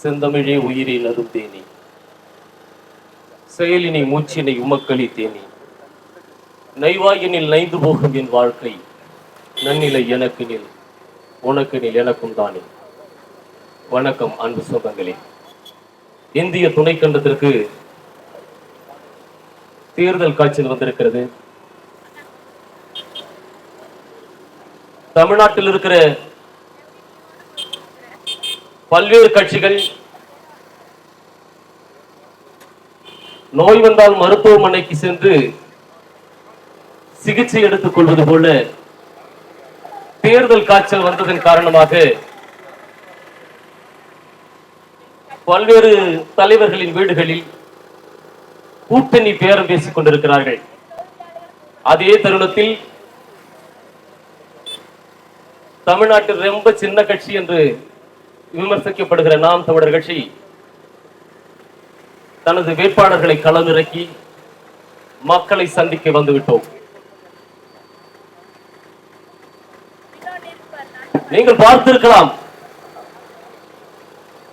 செந்தமிழே உயிரில் அருந்தேனி. செயலினை மூச்சினை உமக்களி தேனி நைவாயினில் நைந்து போகும் என் வாழ்க்கை நன்னிலை எனக்கு நில் உனக்கு நில் எனக்கும் தானே வணக்கம் அன்பு சொந்தங்களே. இந்திய துணைக்கண்டத்திற்கு தேர்தல் காய்ச்சல் வந்திருக்கிறது. தமிழ்நாட்டில் இருக்கிற பல்வேறு கட்சிகள் நோய் வந்தால் மருத்துவமனைக்கு சென்று சிகிச்சை எடுத்துக் கொள்வது போல தேர்தல் காய்ச்சல் வந்ததன் காரணமாக பல்வேறு தலைவர்களின் வீடுகளில் கூட்டணி பேரம் பேசிக் கொண்டிருக்கிறார்கள். அதே தருணத்தில் தமிழ்நாட்டில் ரொம்ப சின்ன கட்சி என்று விமர்சிக்கப்படுகிற நாம் தமிழர் கட்சி தனது வேட்பாளர்களை களமிறக்கி மக்களை சந்திக்க வந்துவிட்டோம். நீங்கள் பார்த்திருக்கலாம்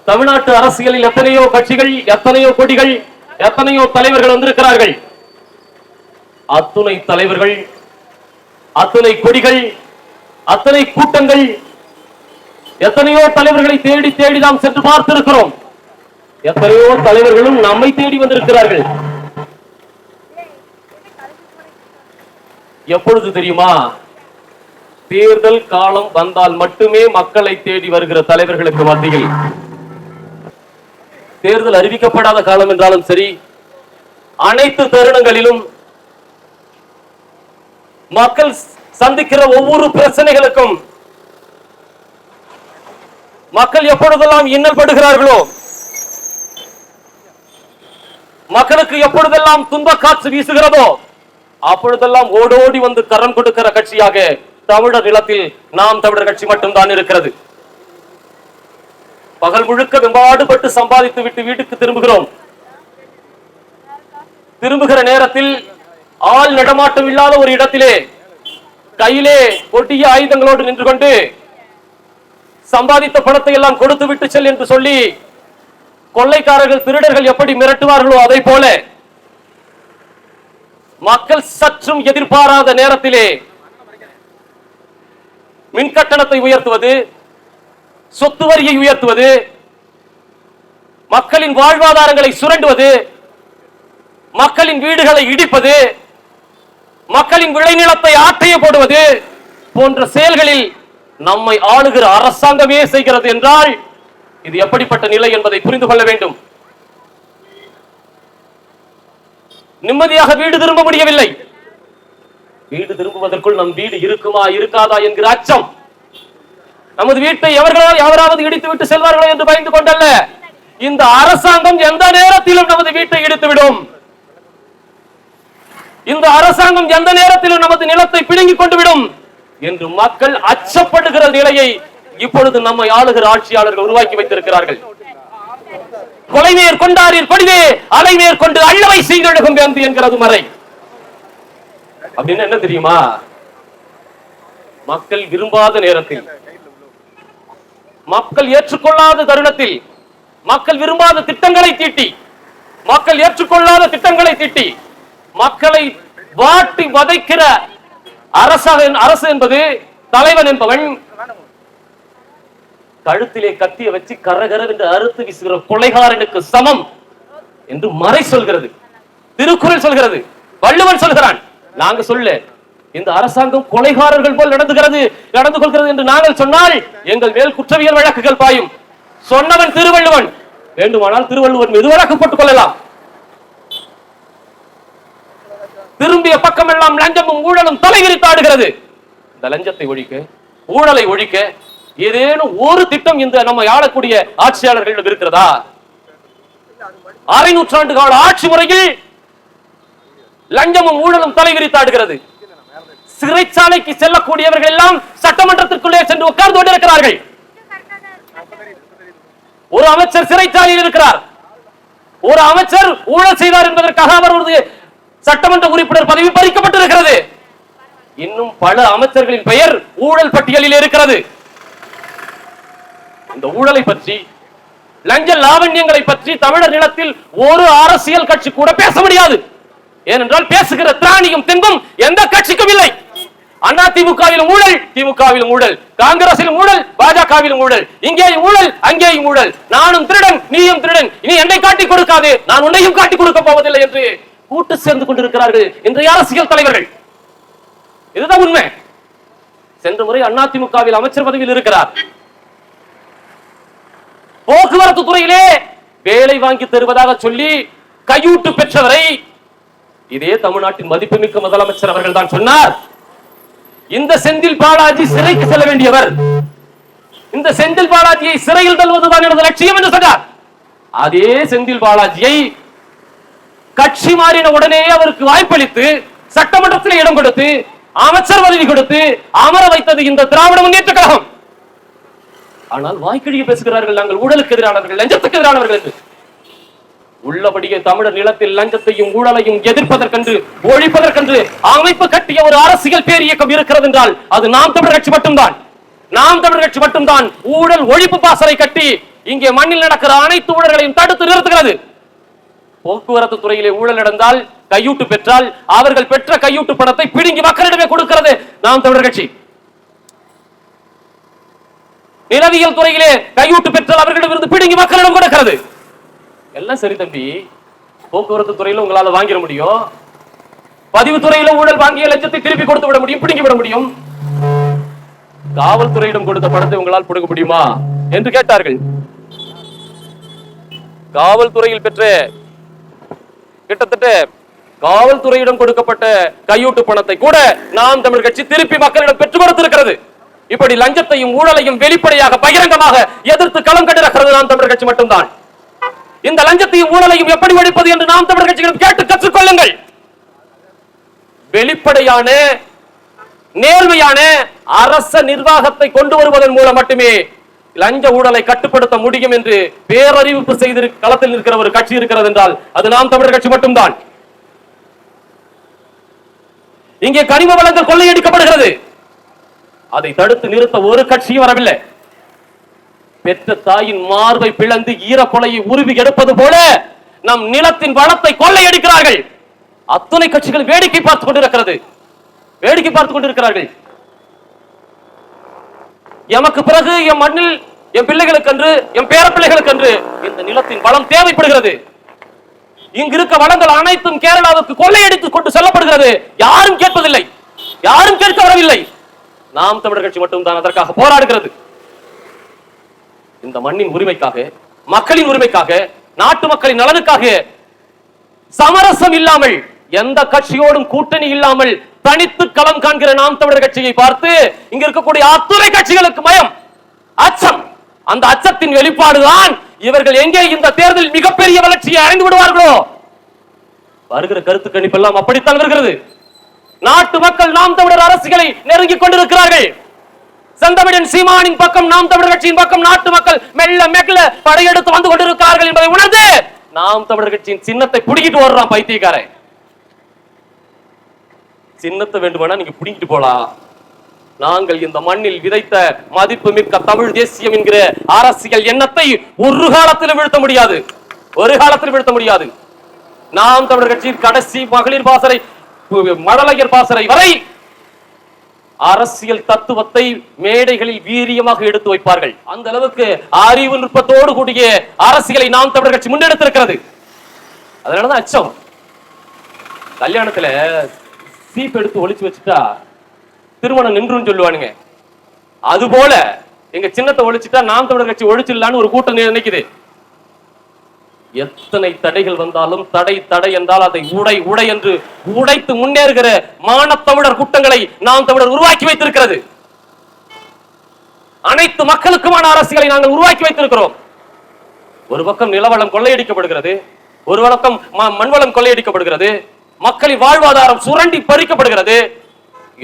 தமிழ்நாட்டு அரசியலில் எத்தனையோ கட்சிகள் எத்தனையோ கொடிகள் எத்தனையோ தலைவர்கள் வந்திருக்கிறார்கள். அத்துணை தலைவர்கள் அத்துணை கொடிகள் அத்தனை கூட்டங்கள் எத்தனையோ தலைவர்களை தேடி தேடி நாம் சென்று பார்த்திருக்கிறோம். எத்தனையோ தலைவர்களும் நம்மை தேடி வந்திருக்கிறார்கள். எப்பொழுது தெரியுமா? தேர்தல் காலம் வந்தால் மட்டுமே மக்களை தேடி வருகிற தலைவர்களுக்கு மத்தியில். தேர்தல் அறிவிக்கப்படாத காலம் என்றாலும் சரி அனைத்து தருணங்களிலும் மக்கள் சந்திக்கிற ஒவ்வொரு பிரச்சனைகளுக்கும் மக்கள் எப்பொழுதெல்லாம் இன்னல் படுகிறார்களோ மக்களுக்கு எப்பொழுதெல்லாம் துன்ப காற்று வீசுகிறதோ அப்பொழுதெல்லாம் ஓடோடி வந்து கரம் கொடுக்கிற கட்சியாக தமிழர் நிலத்தில் நாம் தமிழர் கட்சி மட்டும்தான் இருக்கிறது. பகல் முழுக்க வெம்பாடுபட்டு சம்பாதித்து விட்டு வீட்டுக்கு திரும்புகிறோம். திரும்புகிற நேரத்தில் ஆள் நடமாட்டம் இல்லாத ஒரு இடத்திலே கையிலே கொட்டிய ஆயுதங்களோடு நின்று கொண்டு சம்பாதித்த பணத்தை எல்லாம் கொடுத்து விட்டு செல் என்று சொல்லி கொள்ளைக்காரர்கள் திருடர்கள் எப்படி மிரட்டுவார்களோ அதை போல மக்கள் சற்றும் எதிர்பாராத நேரத்திலே மின் கட்டணத்தை உயர்த்துவது சொத்து வரியை உயர்த்துவது மக்களின் வாழ்வாதாரங்களை சுரண்டுவது மக்களின் வீடுகளை இடிப்பது மக்களின் விளைநிலத்தை ஆட்டைய போடுவது போன்ற செயல்களில் நம்மை ஆளுகிற அரசாங்கமே செய்கிறது என்றால் இது எப்படிப்பட்ட நிலை என்பதை புரிந்து கொள்ள வேண்டும். நிம்மதியாக வீடு திரும்ப முடியவில்லை. வீடு திரும்புவதற்குள் நம் வீடு இருக்குமா இருக்காதா என்கிற அச்சம். நமது வீட்டை எவர்களால் எவராவது இடித்து விட்டு செல்வார்களோ என்று பயந்து கொண்டல்ல. இந்த அரசாங்கம் எந்த நேரத்திலும் நமது வீட்டை இடித்துவிடும் இந்த அரசாங்கம் எந்த நேரத்திலும் நமது நிலத்தை பிடுங்கிக் கொண்டு விடும். என்று மக்கள் அச்சப்படுகிற நிலையை இப்பொழுது நம்மை ஆளுகிற ஆட்சியாளர்கள் உருவாக்கி வைத்திருக்கிறார்கள். கொலை கொண்டாரீர் கொடிவே அலை மேற்கொண்டு அள்ளவை செய்தொழுகும் வேந்து என்கிறது மறை. அப்படின்னு என்ன தெரியுமா? மக்கள் விரும்பாத நேரத்தில் மக்கள் ஏற்றுக்கொள்ளாத தருணத்தில் மக்கள் விரும்பாத திட்டங்களை தீட்டி மக்கள் ஏற்றுக்கொள்ளாத திட்டங்களை தீட்டி மக்களை வாட்டி வதைக்கிற அரசாக அரசு என்பது தலைவன் என்பவன் கழுத்திலே கத்திய வச்சு கரகரவென்று அறுத்து வீசுகிற கொலைகாரனுக்கு சமம் என்று மறை சொல்கிறது. திருக்குறள் சொல்கிறது. வள்ளுவன் சொல்கிறான். நாங்க சொல்ல இந்த அரசாங்கம் கொலைகாரர்கள் போல் நடந்துகிறது நடந்து கொள்கிறது என்று நாங்கள் சொன்னால் எங்கள் மேல் குற்றவியல் வழக்குகள் பாயும். சொன்னவன் திருவள்ளுவன். வேண்டுமானால் திருவள்ளுவன் மீது வழக்கு போட்டுக் கொள்ளலாம். திரும்பிய பக்கம் எல்லாம் லஞ்சமும் ஊழலும் தலைவிரித்தாடுகிறது இந்த லஞ்சத்தை ஒழிக்க ஊழலை ஒழிக்க ஏதேனும் ஒரு திட்டம் இந்த நம்ம ஆளக்கூடிய ஆட்சியாளர்களிடம் இருக்கிறதா அரை நூற்றாண்டு கால ஆட்சி முறையில் லஞ்சமும் ஊழலும் தலைவிரித்தாடுகிறது சிறைச்சாலைக்கு செல்லக்கூடியவர்கள் எல்லாம் சட்டமன்றத்திற்குள்ளே சென்று உட்கார்ந்து கொண்டிருக்கிறார்கள். ஒரு அமைச்சர் சிறைச்சாலையில் இருக்கிறார். ஒரு அமைச்சர் ஊழல் செய்தார் என்பதற்காக அவரது சட்டமன்ற உறுப்பினர் பதவி பறிக்கப்பட்டிருக்கிறது. இன்னும் பல அமைச்சர்களின் பெயர் ஊழல் பட்டியலில் இருக்கிறது. இந்த ஊழலை பற்றி லஞ்ச லாவண்யங்களை பற்றி தமிழர் நிலத்தில் ஒரு அரசியல் கட்சி கூட பேச முடியாது. ஏனென்றால் பேசுகிற திராணியும் தென்பும் எந்த கட்சிக்கும் இல்லை. அண்ணா திமுகவிலும் ஊழல் திமுகவிலும் ஊழல் காங்கிரசிலும் ஊழல் பாஜகவிலும் ஊழல். இங்கேயும் ஊழல் அங்கேயும் ஊழல். நானும் திருடன் நீயும் திருடன். இனி என்னை காட்டி கொடுக்காது. நான் உன்னையும் காட்டிக் கொடுக்க போவதில்லை என்று கூட்டு சேர்ந்து கொண்டிருக்கிறார்கள் இன்றைய அரசியல் தலைவர்கள். இதுதான் உண்மை. சென்ற முறை அதிமுகவில் அமைச்சர் பதவியில் இருக்கிறார். போக்குவரத்து துறையிலே வேலை வாங்கி தருவதாக சொல்லி கையூட்டு பெற்றவரை இதே தமிழ்நாட்டின் மதிப்புமிக்க முதலமைச்சர் அவர்கள் தான் சொன்னார். இந்த செந்தில் பாலாஜி சிறைக்கு செல்ல வேண்டியவர். இந்த செந்தில் பாலாஜியை சிறையில் தள்ளுவதுதான் எனது லட்சியம் என்று சொன்னார். அதே செந்தில் பாலாஜியை கட்சி மாறின உடனே அவருக்கு வாய்ப்பளித்து சட்டமன்றத்தில் இடம் கொடுத்து அமைச்சர் பதவி கொடுத்து அமர வைத்தது இந்த திராவிட முன்னேற்ற கழகம். ஆனால் வாய்க்கழிய பேசுகிறார்கள் நாங்கள் ஊழலுக்கு எதிரானவர்கள் லஞ்சத்துக்கு எதிரானவர்கள் என்று. உள்ளபடியே தமிழர் நிலத்தில் லஞ்சத்தையும் ஊழலையும் எதிர்ப்பதற்கென்று ஒழிப்பதற்கென்று அமைப்பு கட்டிய ஒரு அரசியல் பேரியக்கம் இருக்கிறது என்றால் அது நாம் தமிழர் கட்சி மட்டும்தான். நாம் தமிழர் கட்சி மட்டும்தான் ஊழல் ஒழிப்பு பாசறை கட்டி இங்கே மண்ணில் நடக்கிற அனைத்து ஊழல்களையும் தடுத்து நிறுத்துகிறது. போக்குவரத்து துறையிலே ஊழல் நடந்தால் கையூட்டு பெற்றால் அவர்கள் பெற்ற கையூட்டு பணத்தை பிடுங்கி மக்களிடமே கொடுக்கிறது. நாம் தமிழர் கட்சி. நிலவியல் துறையிலே கையூட்டு பெற்றால் அவர்களிடமிருந்து பிடுங்கி மக்களிடம் கொடுக்கிறது. எல்லாம் சரி தம்பி. போக்குவரத்து துறையில உங்களால வாங்கிட முடியும். பதிவு துறையில ஊழல் வாங்கிய லட்சத்தை திருப்பி கொடுத்து விட முடியும் பிடுங்கி விட முடியும். காவல்துறையிடம் கொடுத்த பணத்தை உங்களால் பிடுங்க முடியுமா? என்று கேட்டார்கள். காவல்துறையில் பெற்ற கிட்டத்தட்ட காவல்துறையிடம் கொடுக்கப்பட்ட கையூட்டு பணத்தை கூட நாம் தமிழ் கட்சி திருப்பி மக்களிடம் பெற்றுக் கொடுத்திருக்கிறது. இப்படி லஞ்சத்தையும் ஊழலையும் வெளிப்படையாக பகிரங்கமாக எதிர்த்து களம் கண்டிருக்கிறது நாம் தமிழ் கட்சி மட்டும்தான். இந்த லஞ்சத்தையும் ஊழலையும் எப்படி ஒழிப்பது என்று நாம் தமிழ் கட்சிகளும் கேட்டு கற்றுக்கொள்ளுங்கள். வெளிப்படையான நேர்மையான அரச நிர்வாகத்தை கொண்டு வருவதன் மூலம் மட்டுமே லஞ்ச ஊழலை கட்டுப்படுத்த முடியும் என்று பேரறிவிப்பு செய்து களத்தில் இருக்கிற ஒரு கட்சி இருக்கிறது என்றால் அது நாம் தமிழர் கட்சி மட்டும்தான். இங்கே கனிம வளங்கள் கொள்ளையடிக்கப்படுகிறது. அதை தடுத்து நிறுத்த ஒரு கட்சியும் வரவில்லை. பெற்ற தாயின் மார்பை பிளந்து ஈரக்கொலையை உருவி எடுப்பது போல நம் நிலத்தின் வளத்தை கொள்ளையடிக்கிறார்கள். அத்துணை கட்சிகள் வேடிக்கை பார்த்துக் கொண்டிருக்கிறது. வேடிக்கை பார்த்துக் கொண்டிருக்கிறார்கள். எமக்கு பிறகு என் மண்ணில் என் பிள்ளைகளுக்கென்று என் பேர பிள்ளைகளுக்கென்று இந்த நிலத்தின் வளம் தேவைப்படுகிறது. இங்கு இருக்க வளங்கள் அனைத்தும் கேரளாவுக்கு கொள்ளையடித்து கொண்டு செல்லப்படுகிறது. யாரும் கேட்பதில்லை. யாரும் கேட்க வரவில்லை. நாம் தமிழர் கட்சி மட்டும்தான் அதற்காக போராடுகிறது. இந்த மண்ணின் உரிமைக்காக மக்களின் உரிமைக்காக நாட்டு மக்களின் நலனுக்காக சமரசம் இல்லாமல் எந்த கட்சியோடும் கூட்டணி இல்லாமல் தனித்து களம் காண்கிற நாம் தமிழர் கட்சியை பார்த்து இங்க இருக்கக்கூடிய அத்துறை கட்சிகளுக்கு பயம் அச்சம். அந்த அச்சத்தின் வெளிப்பாடுதான் இவர்கள் எங்கே இந்த தேர்தலில் மிகப்பெரிய வளர்ச்சியை அடைந்து விடுவார்களோ? வருகிற கருத்து கணிப்பெல்லாம் அப்படித்தான் வருகிறது. நாட்டு மக்கள் நாம் தமிழர் அரசுகளை நெருங்கிக் கொண்டிருக்கிறார்கள். செந்தமிழன் சீமானின் பக்கம் நாம் தமிழர் கட்சியின் பக்கம் நாட்டு மக்கள் மெல்ல மெல்ல படையெடுத்து வந்து கொண்டிருக்கிறார்கள் என்பதை உணர்ந்து நாம் தமிழர் கட்சியின் சின்னத்தை புடிக்கிட்டு வர்றான் பைத்தியக்காரன். சின்னத்தை வேண்டுமானா நீங்க புடிங்கிட்டு போலாம். நாங்கள் இந்த மண்ணில் விதைத்த மதிப்பு மிக்க தமிழ் தேசியம் என்கிற அரசியல் எண்ணத்தை ஒரு காலத்திலும் வீழ்த்த முடியாது. ஒரு காலத்திலும் வீழ்த்த முடியாது. நாம் தமிழர் கட்சியின் கடைசி மகளிர் பாசறை மழலையர் பாசறை வரை அரசியல் தத்துவத்தை மேடைகளில் வீரியமாக எடுத்து வைப்பார்கள். அந்த அளவுக்கு அறிவு நுட்பத்தோடு கூடிய அரசியலை நாம் தமிழர் கட்சி முன்னெடுத்திருக்கிறது. அதனாலதான் அச்சம். கல்யாணத்துல சீப் எடுத்து ஒழிச்சு வச்சுட்டா திருமணம் நின்றுன்னு சொல்லுவானுங்க. அது போல எங்க சின்னத்தை ஒழிச்சுட்டா நாம் தமிழர் கட்சி ஒழிச்சிடலான்னு ஒரு கூட்டம் நினைக்குது. எத்தனை தடைகள் வந்தாலும் தடை தடை என்றால் அதை உடை உடை என்று உடைத்து முன்னேறுகிற மானத்தமிழர் கூட்டங்களை நாம் தமிழர் உருவாக்கி வைத்திருக்கிறது. அனைத்து மக்களுக்குமான அரசியலை நாங்கள் உருவாக்கி வைத்திருக்கிறோம். ஒரு பக்கம் நிலவளம் கொள்ளையடிக்கப்படுகிறது ஒரு பக்கம் ம- மண்வளம் கொள்ளையடிக்கப்படுகிறது. மக்களின் வாழ்வாதாரம் சுரண்டி பறிக்கப்படுகிறது.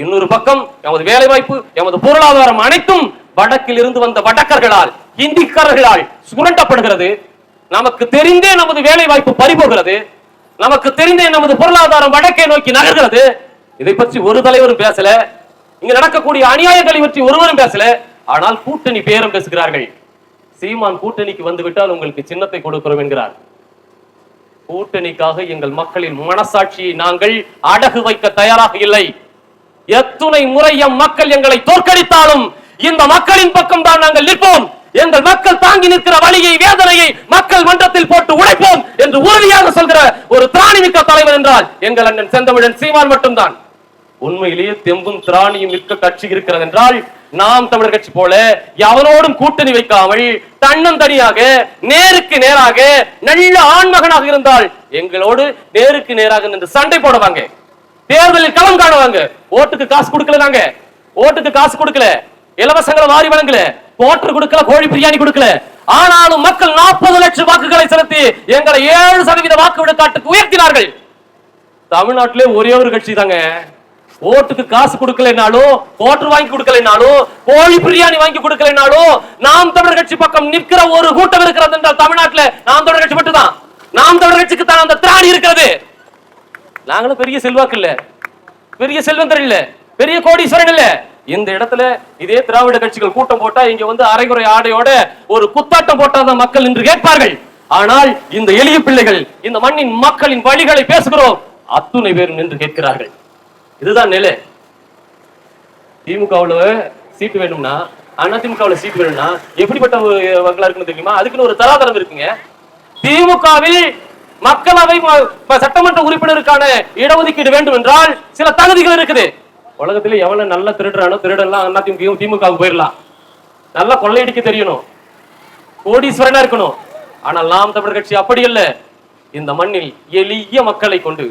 இன்னொரு பக்கம் எமது வேலை வாய்ப்பு எமது பொருளாதாரம் அனைத்தும் வடக்கில் இருந்து வந்த வடக்கர்களால் இந்திக்காரர்களால் சுரண்டப்படுகிறது. நமக்கு தெரிந்தே நமது வேலை வாய்ப்பு பறிபோகிறது. நமக்கு தெரிந்தே நமது பொருளாதாரம் வடக்கே நோக்கி நகர்கிறது. இதை பற்றி ஒரு தலைவரும் பேசல. இங்க நடக்கக்கூடிய அநியாயங்களை பற்றி ஒருவரும் பேசல. ஆனால் கூட்டணி பேரம் பேசுகிறார்கள். சீமான் கூட்டணிக்கு வந்துவிட்டால் உங்களுக்கு சின்னத்தை கொடுக்கிறோம் என்கிறார். கூட்டணிக்காக எங்கள் மக்களின் மனசாட்சியை நாங்கள் அடகு வைக்க தயாராக இல்லை. எத்துணை முறை எம் மக்கள் எங்களை தோற்கடித்தாலும் இந்த மக்களின் பக்கம் தான் நாங்கள் நிற்போம். எங்கள் மக்கள் தாங்கி நிற்கிற வழியை வேதனையை மக்கள் மன்றத்தில் போட்டு உழைப்போம் என்று உறுதியாக சொல்கிற ஒரு திராணிமிக்க தலைவர் என்றால் எங்கள் அண்ணன் செந்தமிழன் சீமான் மட்டும்தான். உண்மையிலேயே தெம்பும் திராணியும் மிக்க கட்சி இருக்கிறது என்றால் நாம் தமிழர் கட்சி போல எவனோடும் கூட்டணி வைக்காமல் தன்னந்தனியாக நேருக்கு நேராக நல்ல ஆண்மகனாக இருந்தால் எங்களோடு நேருக்கு நேராக நின்று சண்டை போடுவாங்க. தேர்தலில் களம் காணுவாங்க. ஓட்டுக்கு காசு கொடுக்கல நாங்க. ஓட்டுக்கு காசு கொடுக்கல. இலவசங்களை வாரி வழங்கல. போட்டர் கொடுக்கல கோழி பிரியாணி கொடுக்கல. ஆனாலும் மக்கள் நாற்பது லட்சம் வாக்குகளை செலுத்தி எங்களை ஏழு சதவீத வாக்கு விழுக்காட்டுக்கு உயர்த்தினார்கள். தமிழ்நாட்டிலே ஒரே ஒரு கட்சி தாங்க ஓட்டுக்கு காசு கொடுக்கலைனாலும் ஓட்டு வாங்கி கொடுக்கலைனாலும் கோழி பிரியாணி வாங்கி கொடுக்கலைனாலும் நாம் தமிழர் கட்சி பக்கம் நிற்கிற ஒரு கூட்டம் இருக்கிறது என்றால் தமிழ்நாட்டுல நாம் தமிழர் கட்சி மட்டும்தான். நாம் தமிழர் கட்சிக்கு தான் அந்த திராணி இருக்கிறது. நாங்களும் பெரிய செல்வாக்கு இல்ல. பெரிய செல்வந்தர் இல்ல. பெரிய கோடீஸ்வரன் இல்ல. இந்த இடத்துல இதே திராவிட கட்சிகள் கூட்டம் போட்டா இங்க வந்து அரைகுறை ஆடையோட ஒரு குத்தாட்டம் போட்டாதான் மக்கள் என்று கேட்பார்கள். ஆனால் இந்த எளிய பிள்ளைகள் இந்த மண்ணின் மக்களின் வழிகளை பேசுகிறோம். அத்துணை பேரும் நின்று கேட்கிறார்கள். இதுதான் நிலை. திமுகவுல சீட்டு வேணும்னா அதிமுகவுல சீட்டு வேணும்னா எப்படிப்பட்ட மக்களா இருக்குன்னு தெரியுமா? அதுக்குன்னு ஒரு தராதரம் இருக்குங்க. திமுகவில் மக்களவை சட்டமன்ற உறுப்பினருக்கான இடஒதுக்கீடு வேண்டும் என்றால் சில தகுதிகள் இருக்குது. உலகத்துல எவ்வளவு நல்ல திருடுறானோ திருடலாம் அதிமுக திமுகவுக்கு போயிடலாம் நல்லா கொள்ளையடிக்க தெரியணும். கோடீஸ்வரனா இருக்கணும். ஆனால் நாம் தமிழர் கட்சி அப்படி இல்லை. இந்த மண்ணில் எளிய மக்களை கொண்டு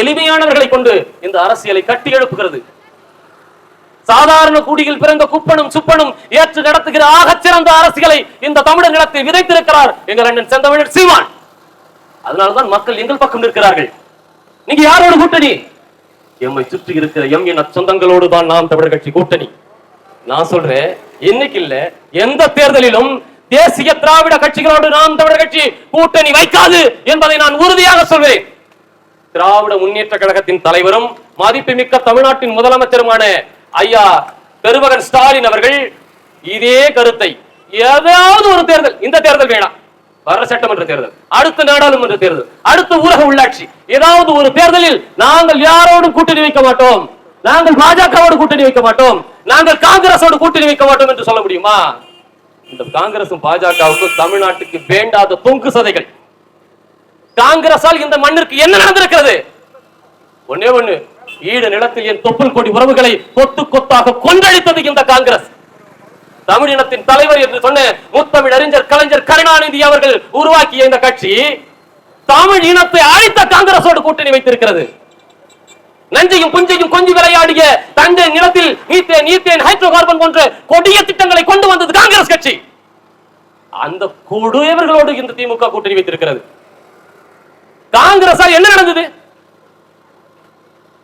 எளிமையானவர்களை கொண்டு இந்த அரசியலை கட்டி எழுப்புகிறது. சாதாரண குடியில் பிறந்த குப்பனும் சுப்பனும் ஏற்று நடத்துகிற ஆகச் சிறந்த அரசியலை இந்த தமிழர் நிலத்தை விதைத்திருக்கிறார் எங்கள் அண்ணன் செந்தமிழர் சீமான். அதனால்தான் மக்கள் எங்கள் பக்கம் நிற்கிறார்கள். நீங்க யாரோட கூட்டணி? எம்மை சுற்றி இருக்கிற எம் என் சொந்தங்களோடு தான் நாம் தமிழர் கட்சி கூட்டணி. நான் சொல்றேன் இன்னைக்கு இல்ல எந்த தேர்தலிலும் தேசிய திராவிட கட்சிகளோடு நாம் தமிழர் கட்சி கூட்டணி வைக்காது என்பதை நான் உறுதியாக சொல்வேன். திராவிட முன்னேற்ற கழகத்தின் தலைவரும் மதிப்புமிக்க தமிழ்நாட்டின் முதலமைச்சருமான ஐயா பெருமகன் ஸ்டாலின் அவர்கள் இதே கருத்தை. ஏதாவது ஒரு தேர்தல் இந்த தேர்தல் வேணாம். வர சட்டமன்ற தேர்தல் அடுத்த நாடாளுமன்ற தேர்தல் அடுத்த ஊரக உள்ளாட்சி. ஏதாவது ஒரு தேர்தலில் நாங்கள் யாரோடும் கூட்டணி வைக்க மாட்டோம். நாங்கள் பாஜகவோடு கூட்டணி வைக்க மாட்டோம். நாங்கள் காங்கிரஸோடு கூட்டணி வைக்க மாட்டோம் என்று சொல்ல முடியுமா? இந்த காங்கிரசும் பாஜகவுக்கும் தமிழ்நாட்டுக்கு வேண்டாத தொங்கு சதைகள். காங்கிரசால் இந்த மண்ணிற்கு என்ன நடந்திருக்கிறது? ஒன்னே ஒண்ணு ஈடு நிலத்தில் என் தொப்புள் கொடி உறவுகளை கொத்து கொத்தாக கொன்றழித்தது இந்த காங்கிரஸ். தமிழினத்தின் தலைவர் என்று சொன்ன முத்தமிழ் அறிஞர் கலைஞர் கருணாநிதி அவர்கள் உருவாக்கிய இந்த கட்சி தமிழ் இனத்தை அழித்த காங்கிரஸோடு கூட்டணி வைத்திருக்கிறது. நஞ்சையும் புஞ்சையும் கொஞ்சி விளையாடிய தஞ்சை நிலத்தில் மீத்தேன் ஈத்தேன் ஹைட்ரோ கார்பன் போன்ற கொடிய திட்டங்களை கொண்டு வந்தது காங்கிரஸ் கட்சி. அந்த கொடியவர்களோடு இந்த திமுக கூட்டணி வைத்திருக்கிறது. காங்கிரஸால் என்ன நடந்தது?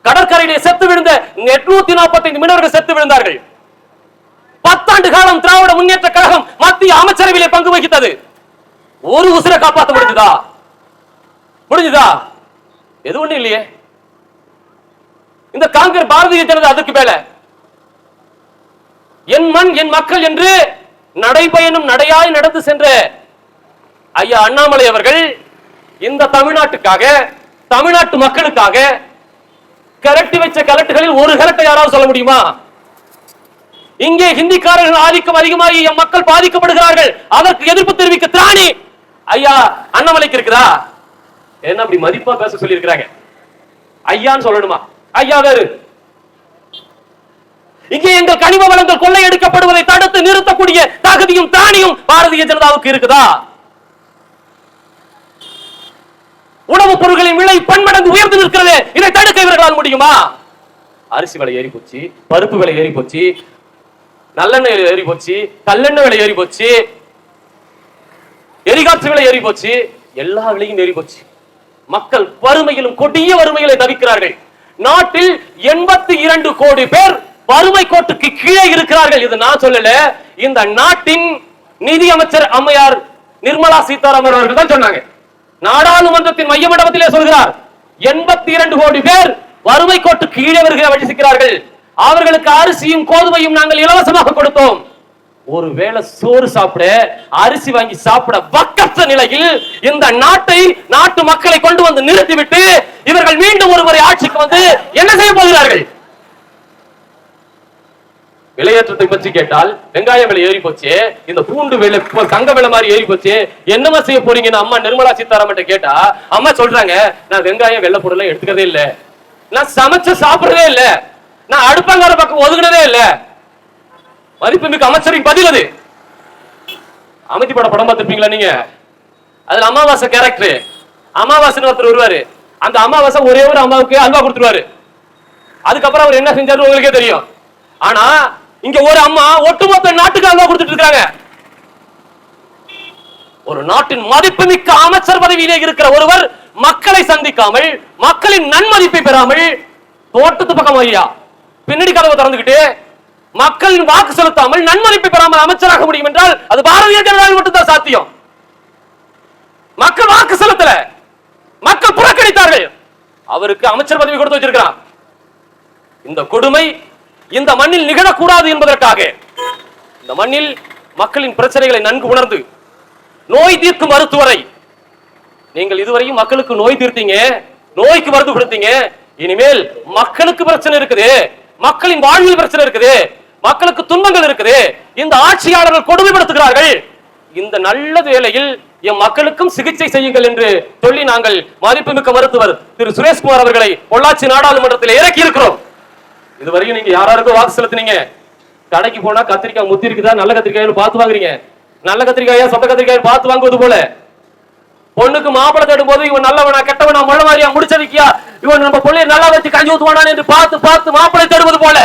கடற்கரையிலே செத்து விழுந்த எட்நூத்தி நாற்பத்தைந்து மீனவர்கள் செத்து விழுந்தார்கள். பத்தாண்டு காலம் திராவிட முன்னேற்ற கழகம் மத்திய அமைச்சரவையிலே பங்கு வகித்தது. ஒரு உசிரை காப்பாற்ற முடிஞ்சுதா? முடிஞ்சுதா? எது ஒண்ணு இல்லையே. இந்த காங்கிரஸ் பாரதிய ஜனதா அதுக்கு மேல. என் மண் என் மக்கள் என்று நடைபயணம் நடையாய் நடந்து சென்ற ஐயா அண்ணாமலை அவர்கள் இந்த தமிழ்நாட்டுக்காக தமிழ்நாட்டு மக்களுக்காக கரட்டி வச்ச கலட்டுகளில் ஒரு கலட்டை யாராவது சொல்ல முடியுமா? இங்கே ஹிந்திக்காரர்கள் ஆதிக்கம் அதிகமாகி எம் மக்கள் பாதிக்கப்படுகிறார்கள். அதற்கு எதிர்ப்பு தெரிவிக்க திராணி! ஐயா அண்ணாமலைக்கு இருக்குதா? என்ன அப்படி மதிப்பா பேச சொல்லி இருக்கிறாங்க ஐயான்னு சொல்லணுமா? ஐயா வேறு. இங்கே எங்கள் கனிம வளங்கள் கொள்ளையடிக்கப்படுவதை தடுத்து நிறுத்தக்கூடிய தகுதியும் தானியும் பாரதிய ஜனதாவுக்கு இருக்குதா? உணவுப் பொருட்களின் விலை பன்மடங்கு உயர்ந்து நிற்கிறது. இதை தடுக்க இவர்களால் முடியுமா? அரிசி விலை ஏறி போச்சு பருப்பு விலை ஏறி போச்சு நல்லெண்ணெய் ஏறி போச்சு கல்லெண்ணெய் விலை ஏறி போச்சு எரிகாற்று விலை ஏறி போச்சு எல்லா விலையும் ஏறி போச்சு மக்கள் வறுமையிலும் கொடிய வறுமைகளை தவிக்கிறார்கள். நாட்டில் எண்பத்தி இரண்டு கோடி பேர் வறுமை கோட்டுக்கு கீழே இருக்கிறார்கள் இது நான் சொல்லல. இந்த நாட்டின் நிதியமைச்சர் அம்மையார் நிர்மலா சீதாராமன் அவர்கள் தான் சொன்னாங்க. நாடாளுமன்றத்தின் மைய மண்டபத்திலே சொல்கிறார் எண்பத்தி இரண்டு கோடி பேர் வறுமை கோட்டு கீழே வருகிற சிக்கிறார்கள் அவர்களுக்கு அரிசியும் கோதுமையும் நாங்கள் இலவசமாக கொடுத்தோம். ஒருவேளை சோறு சாப்பிட அரிசி வாங்கி சாப்பிட வக்கற்ற நிலையில் இந்த நாட்டை நாட்டு மக்களை கொண்டு வந்து நிறுத்திவிட்டு இவர்கள் மீண்டும் ஒருமுறை ஆட்சிக்கு வந்து என்ன செய்ய போகிறார்கள்? விலையேற்றத்தை பற்றி கேட்டால் வெங்காயம் விலை ஏறி போச்சு இந்த பூண்டு விலை தங்க விலை மாதிரி ஏறி போச்சு என்னமா செய்ய போறீங்கன்னு அம்மா நிர்மலா சீதாராமன் கேட்டா அம்மா சொல்றாங்க நான் வெங்காயம் வெள்ளை பொருளை எடுத்துக்கிறதே இல்ல. நான் சமைச்சு சாப்பிடுறதே இல்ல. நான் அடுப்பங்கார பக்கம் ஒதுங்கினதே இல்ல. மதிப்புமிக்க அமைச்சரின் பதில் அது. அமைதி பட படம் பார்த்துருப்பீங்களா நீங்க? அதுல அமாவாசை கேரக்டர் அமாவாசைன்னு ஒருத்தர் வருவாரு. அந்த அமாவாசை ஒரே ஒரு அம்மாவுக்கு அல்வா கொடுத்துருவாரு. அதுக்கப்புறம் அவர் என்ன செஞ்சாரு உங்களுக்கே தெரியும். ஆனா இங்க ஒரு அம்மா ஒட்டுமொத்த நாட்டுக்காக கொடுத்துட்டு இருக்காங்க. ஒரு நாட்டின் மதிப்புமிக்க அமைச்சர் பதவியிலே இருக்கிற ஒருவர் மக்களை சந்திக்காமல் மக்களின் நன்மதிப்பை பெறாமல் தோட்டத்து பக்கம் ஐயா பின்னாடி கதவை திறந்துகிட்டு மக்களின் வாக்கு செலுத்தாமல் நன்மதிப்பை பெறாமல் அமைச்சராக முடியும் என்றால் அது பாரதிய ஜனதாவில் மட்டும்தான் சாத்தியம். மக்கள் வாக்கு செலுத்தல. மக்கள் புறக்கணித்தார்கள். அவருக்கு அமைச்சர் பதவி கொடுத்து வச்சிருக்கிறான் இந்த கொடுமை இந்த மண்ணில் நிகழக்கூடாது என்பதற்காக இந்த மண்ணில் மக்களின் பிரச்சனைகளை நன்கு உணர்ந்து நோய் தீர்க்கும் மருத்துவரை நீங்கள் இதுவரையும் மக்களுக்கு நோய் தீர்த்தீங்க நோய்க்கு மருந்து கொடுத்தீங்க இனிமேல் மக்களுக்கு பிரச்சனை இருக்குது மக்களின் வாழ்வில் பிரச்சனை இருக்குது மக்களுக்கு துன்பங்கள் இருக்குது இந்த ஆட்சியாளர்கள் கொடுமைப்படுத்துகிறார்கள் இந்த நல்ல வேளையில் என் மக்களுக்கும் சிகிச்சை செய்யுங்கள் என்று சொல்லி நாங்கள் மதிப்புமிக்க மருத்துவர் திரு சுரேஷ்குமார் அவர்களை பொள்ளாச்சி நாடாளுமன்றத்தில் இறக்கி இருக்கிறோம் இதுவரையும் நீங்க யாராருக்கும் வாக்கு செலுத்துனீங்க. கடைக்கு போனா கத்திரிக்காய் முத்தி இருக்குதா? நல்ல கத்திரிக்காய் பார்த்து வாங்குறீங்க. நல்ல கத்திரிக்காயா சொந்த கத்திரிக்காய் பார்த்து வாங்குவது போல. பொண்ணுக்கு மாப்பிளை தேடும் போது இவன் நல்லவனா கெட்டவனா முள்ளமாரியா முடிச்சதுக்கியா? இவன் நம்ம பிள்ளைய நல்லா வச்சு கஞ்சி ஊத்துவானான் என்று பார்த்து பார்த்து மாப்பிளை தேடுவது போல.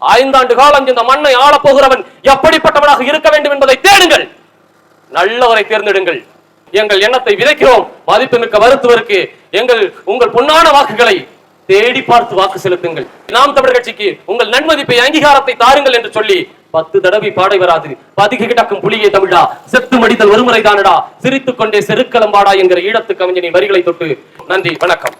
ஐந்தாண்டு காலம் இந்த மண்ணை ஆளப் போகிறவன் எப்படிப்பட்டவனாக இருக்க வேண்டும் என்பதை தேடுங்கள். நல்லவரை தேர்ந்தெடுங்கள். எங்கள் எண்ணத்தை விதைக்கிறோம். மதிப்புமிக்க மருத்துவருக்கு எங்கள் உங்கள் பொன்னான வாக்குகளை தேடி பார்த்து வாக்கு செலுத்துங்கள். நாம் தமிழர் கட்சிக்கு உங்கள் நன்மதிப்பை அங்கீகாரத்தை தாருங்கள் என்று சொல்லி பத்து தடவை பாடை வராது. பதிகை கிடக்கும் புலியை தமிழா செத்து மடித்தல் ஒருமுறை தானடா சிரித்துக் கொண்டே செருக்களம்பாடா என்கிற ஈழத்து கவிஞனின் வரிகளை தொட்டு நன்றி வணக்கம்.